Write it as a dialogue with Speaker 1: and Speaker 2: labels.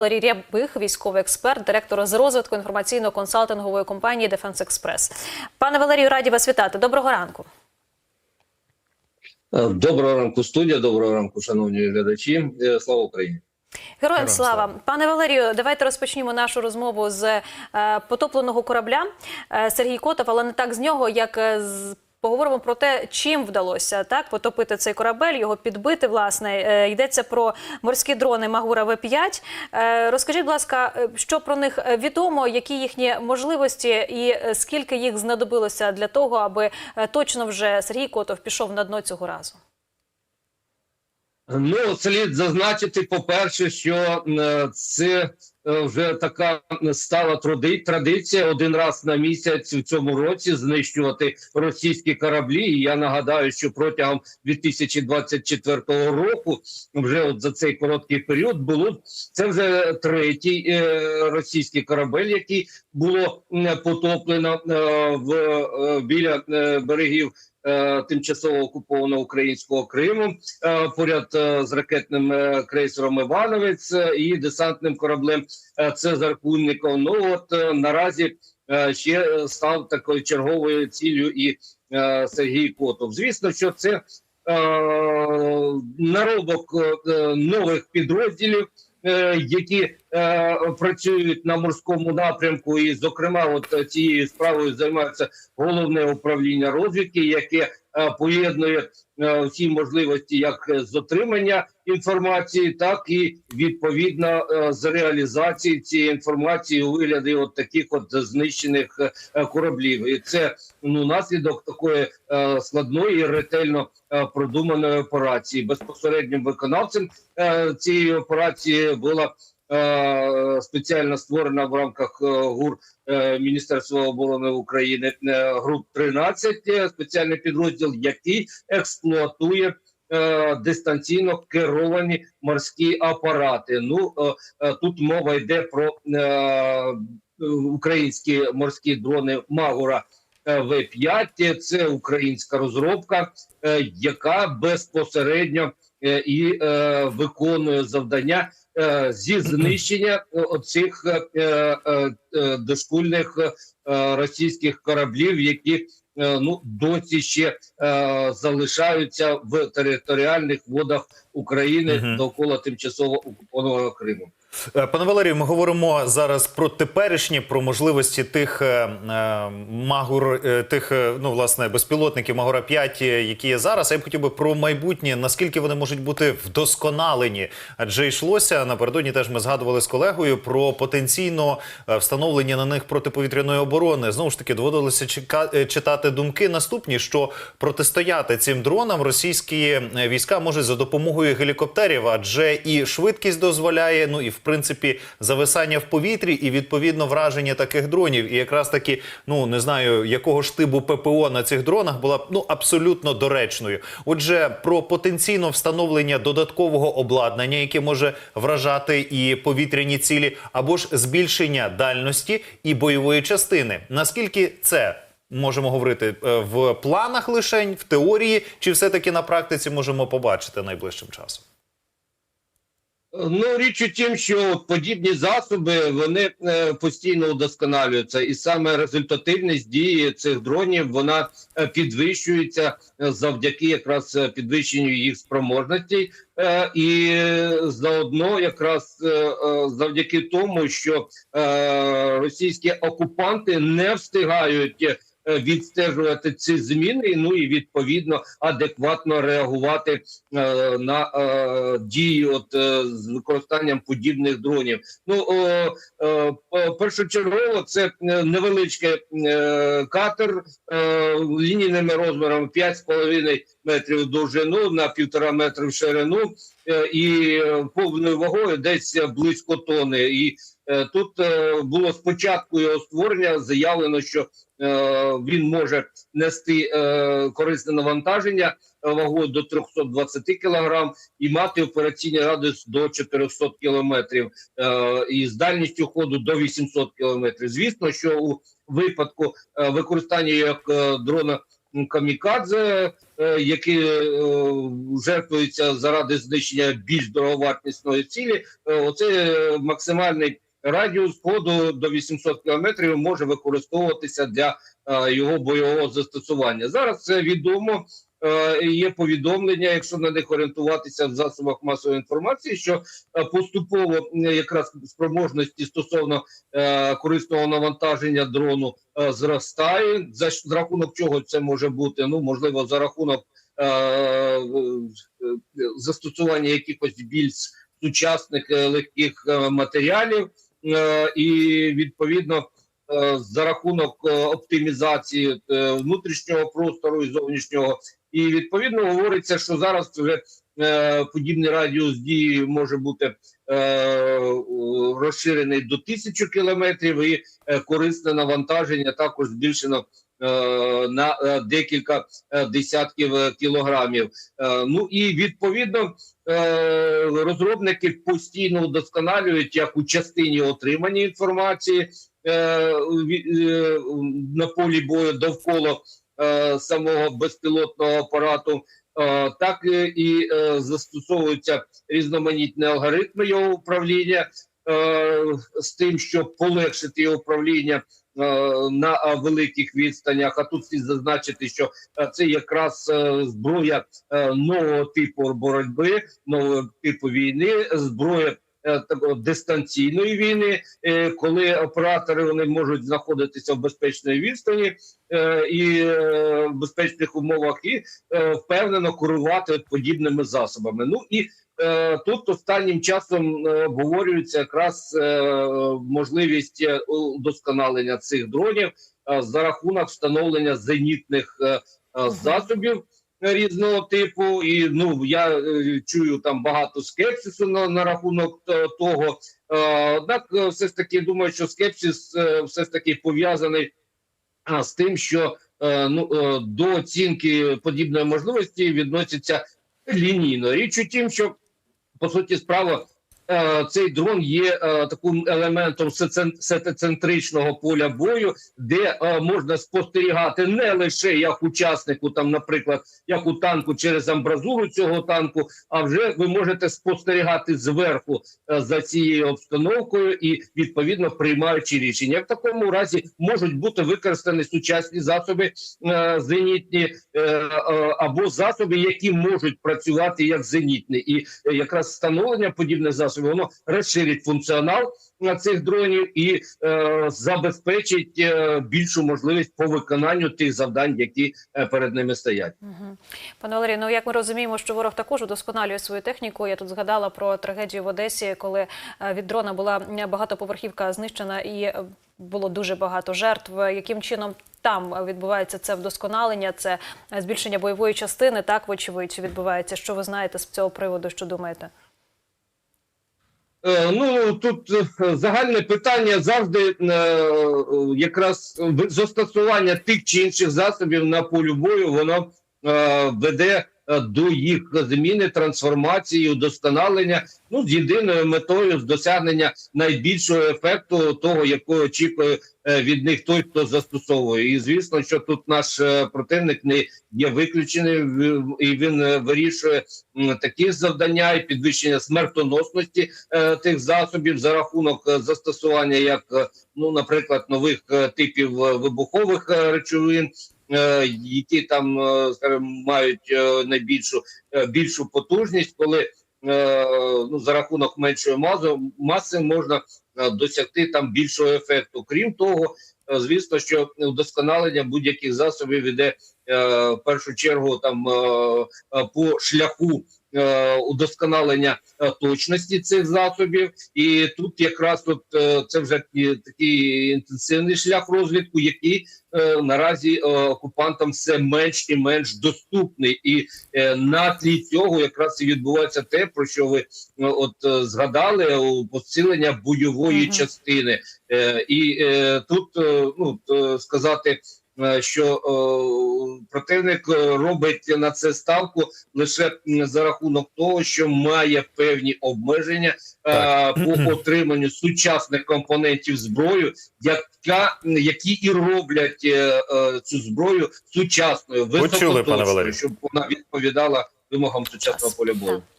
Speaker 1: Валерій Рябих, військовий експерт, директор з розвитку інформаційно-консалтингової компанії Дефенс Експрес. Пане Валерію, раді вас вітати. Доброго ранку.
Speaker 2: Е, Доброго ранку, студія. Доброго ранку, шановні глядачі. Е, Слава Україні.
Speaker 1: Героям слава.
Speaker 3: слава.
Speaker 1: Пане Валерію, давайте розпочнімо нашу розмову з е, потопленого корабля е, Сергій Котов, але не так з нього, як з. Поговоримо про те, чим вдалося так потопити цей корабель, його підбити. Власне Е, йдеться про морські дрони Магура В5. Е, Розкажіть, будь ласка, е, що про них відомо, які їхні можливості, і скільки їх знадобилося для того, аби точно вже Сергій Котов пішов на дно цього разу.
Speaker 2: Ну, слід зазначити, по-перше, що е, це вже така стала тради- традиція один раз на місяць в цьому році знищувати російські кораблі. І я нагадаю, що протягом 2024 року, вже от за цей короткий період, було це вже третій е, російський корабель, який було потоплено е, в е, біля е, берегів. е, Тимчасово окупованого українського Криму е, поряд е, з ракетним е, крейсером Івановець е, і десантним кораблем е, Цезар Кунников. Ну от е, наразі е, ще став такою черговою ціллю і Сергій Котов. Звісно, що це наробок нових підрозділів. Які е, працюють на морському напрямку, і зокрема, от е, цією справою займається головне управління розвідки, яке е, поєднує е, всі можливості як з отримання інформації, так і відповідно е, з реалізації цієї інформації у вигляді от таких от знищених е, кораблів. І це ну наслідок такої е, складної і ретельно е, продуманої операції. Безпосереднім виконавцем е, цієї операції була. Е, Спеціально створена в рамках е, ГУР е, Міністерства оборони України груп 13 е, спеціальний підрозділ, який експлуатує дистанційно керовані морські апарати. Ну тут мова йде про українські морські дрони Магура. е, В5 це українська розробка, яка безпосередньо і виконує завдання зі знищення е, оцих е, е, е, дошкульних е, російських кораблів, які е, ну досі ще е, залишаються в територіальних водах України довкола тимчасово окупованого Криму.
Speaker 3: Е, Пане Валерію, ми говоримо зараз про теперішні, про можливості тих е, е, магур, е, тих ну власне безпілотників Магура 5, е, які є зараз. А я б хотів би про майбутнє, наскільки вони можуть бути вдосконалені, адже йшлося напередодні. Теж ми згадували з колегою про потенційно встановлення на них протиповітряної оборони. Знову ж таки, доводилося читати думки наступні, що протистояти цим дронам російські війська можуть за допомогою гелікоптерів, адже і швидкість дозволяє, ну і в принципі зависання в повітрі, і відповідно враження таких дронів. І якраз таки, ну не знаю, якого ж типу ППО на цих дронах була ну абсолютно доречною. Отже, про потенційно встановлення додаткового обладнання, яке може вражати і повітряні цілі, або ж збільшення дальності і бойової частини. Наскільки це? Можемо говорити е, в планах лишень, в теорії, чи все-таки на практиці можемо побачити найближчим часом?
Speaker 2: Ну, річ у тім, що подібні засоби вони е, постійно удосконалюються, і саме результативність дії цих дронів вона е, підвищується е, завдяки якраз підвищенню їх спроможностей, і заодно якраз завдяки тому, що російські окупанти не встигають. Е, Відстежувати ці зміни, ну і відповідно адекватно реагувати е, на е, дії, от е, з використанням подібних дронів. Ну о, е, першочергово це е, невеличкий е, катер е, лінійними розмірами 5,5 метрів довжину на півтора метри в ширину е, і е, повною вагою десь близько тони. І е, тут е, було спочатку його створення заявлено, що е, він може нести е, корисне навантаження е, вагою до 320 кг і мати операційний радіус до 400 кілометрів е, і з дальністю ходу до 800 кілометрів. Звісно, що у випадку е, використання як е, дрона камікадзе, е, які е, жертвуються заради знищення більш дороговартісної цілі. Е, Оце е, максимальний радіус ходу до 800 кілометрів може використовуватися для е, його бойового застосування. Зараз це відомо. Е, Є повідомлення, якщо на них орієнтуватися в засобах масової інформації, що е, поступово якраз спроможності стосовно корисного навантаження дрону зростає. За, за рахунок чого це може бути? Ну можливо, за рахунок застосування якихось більш сучасних легких матеріалів, і відповідно е, за рахунок е, оптимізації е, внутрішнього простору і зовнішнього. І відповідно говориться, що зараз вже е, подібний радіус дії може бути е, розширений до тисячі кілометрів, і е, корисне навантаження також збільшено е, на е, декілька е, десятків е, кілограмів. Е, ну і відповідно е, розробники постійно удосконалюють як у частині отримання інформації е, е, на полі бою довкола е, самого безпілотного апарату. е, Так е, і е, застосовуються різноманітні алгоритми його управління е, з тим, щоб полегшити його управління е, на е, великих відстанях. А тут слід зазначити, що е, це якраз е, зброя е, нового типу боротьби, нового типу війни, зброя. е, дистанційної війни, е, коли оператори вони можуть знаходитися в безпечній відстані е, і е, в безпечних умовах, і е, впевнено керувати подібними засобами. Ну і е, тут останнім часом е, обговорюється якраз е, можливість е, удосконалення цих дронів е, за рахунок встановлення зенітних е, е, засобів різного типу. І ну я е, чую там багато скепсису на, на рахунок е, того. Е, Однак, е, все ж таки думаю, що скепсис е, все ж таки пов'язаний з тим, що е, ну е, до оцінки подібної можливості відносяться лінійно. Річ у тім, що по суті справа. Е, Цей дрон є е, таким елементом сетецентричного поля бою, де е, можна спостерігати не лише як учаснику, там, наприклад, як у танку через амбразуру цього танку, а вже ви можете спостерігати зверху за цією обстановкою і відповідно приймаючи рішення. В такому разі можуть бути використані сучасні засоби зенітні або засоби, які можуть працювати як зенітні, і якраз встановлення подібних засобів воно розширить функціонал на цих дронів і е, забезпечить е, більшу можливість по виконанню тих завдань, які е, перед ними стоять.
Speaker 1: Мгм. Пане Валерію, ну як ми розуміємо, що ворог також удосконалює свою техніку. Я тут згадала про трагедію в Одесі, коли е, від дрона була багатоповерхівка знищена і е, було дуже багато жертв. Яким чином там відбувається це вдосконалення, це збільшення бойової частини? Так, вочевидь, відбувається. Що ви знаєте з цього приводу? Що думаєте?
Speaker 2: Е, Ну тут е, загальне питання завжди е, якраз застосування тих чи інших засобів на полю бою, воно веде до їх зміни, трансформації, удосконалення. Ну з єдиною метою з досягнення найбільшого ефекту, того якого очікує е, від них той, хто застосовує. І звісно, що тут наш е, противник не є виключений, і він е, вирішує такі завдання і підвищення смертоносності е, тих засобів за рахунок е, застосування, як е, ну, наприклад, нових е, типів е, вибухових е, речовин. Е, Які там е, скажімо, мають е, найбільшу більшу потужність, коли ну за рахунок меншої мази, маси можна досягти там більшого ефекту. Крім того, звісно, що вдосконалення будь-яких засобів іде в першу чергу там по шляху удосконалення е, точності цих засобів, і тут якраз от е, це вже такий інтенсивний шлях розвідку, який е, наразі е, окупантам все менш і менш доступний, і е, на тлі цього якраз і відбувається те, про що ви е, от е, згадали посилення бойової
Speaker 1: Мгм.
Speaker 2: частини, Е, і е, тут е, ну е, сказати. Е, що е, противник е, робить на це ставку лише за рахунок того, що має певні обмеження
Speaker 3: Так.
Speaker 2: по отриманню сучасних компонентів зброї, яка які і роблять цю зброю сучасною,
Speaker 3: Почули, пане
Speaker 2: високоточною,
Speaker 3: Валерію.
Speaker 2: щоб вона відповідала вимогам сучасного поля бою.